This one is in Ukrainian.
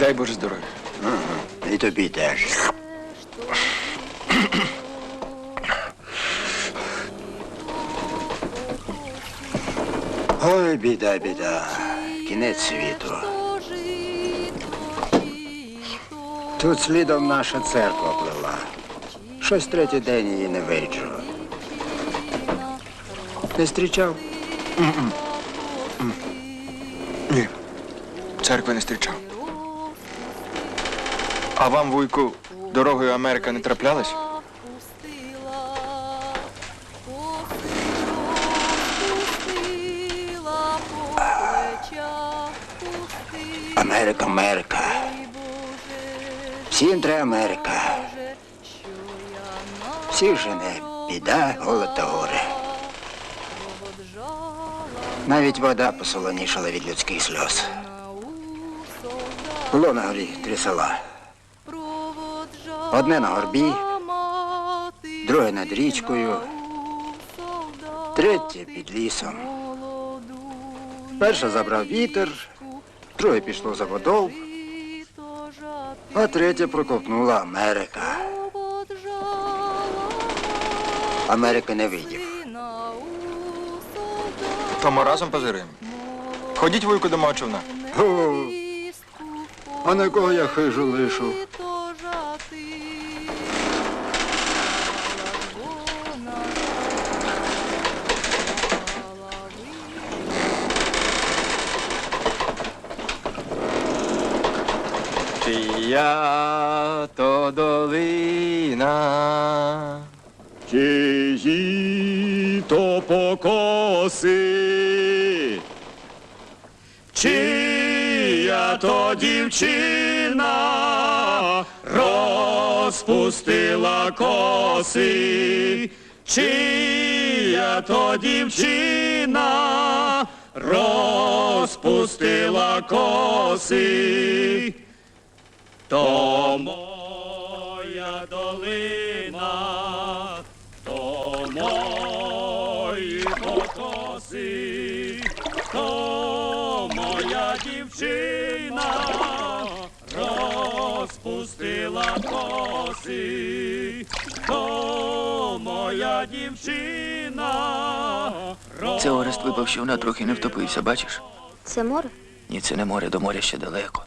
Дай Боже здоров'я. І тобі теж. Ой, біда, біда. Кінець світу. Тут слідом наша церква плила. Щось третій день її не виджу. Не зустрічав? Ні. Церкви не зустрічав. А вам, вуйку, дорогою Америка не траплялась? Америка, Америка. Всім треба Америка. Всіх жене біда, голод та горе. Навіть вода посолонішала від людських сльоз. Було на горі три села. Одне на горбі, друге над річкою, третє під лісом. Перше забрав вітер, друге пішло за водою, а третє прокопнула Америка. Америки не видів. Тому разом позируємо. Ходіть, вуйку, до мого човна. О, а на кого я хижу лишу? Чия то долина. Чиї то покоси, чия то дівчина розпустила коси, чия то дівчина розпустила коси. То моя долина, то мої покоси, то моя дівчина розпустила коси, то моя дівчина. Це Орест випав, що вона трохи не втопився, бачиш? Це море? Ні, це не море, до моря ще далеко.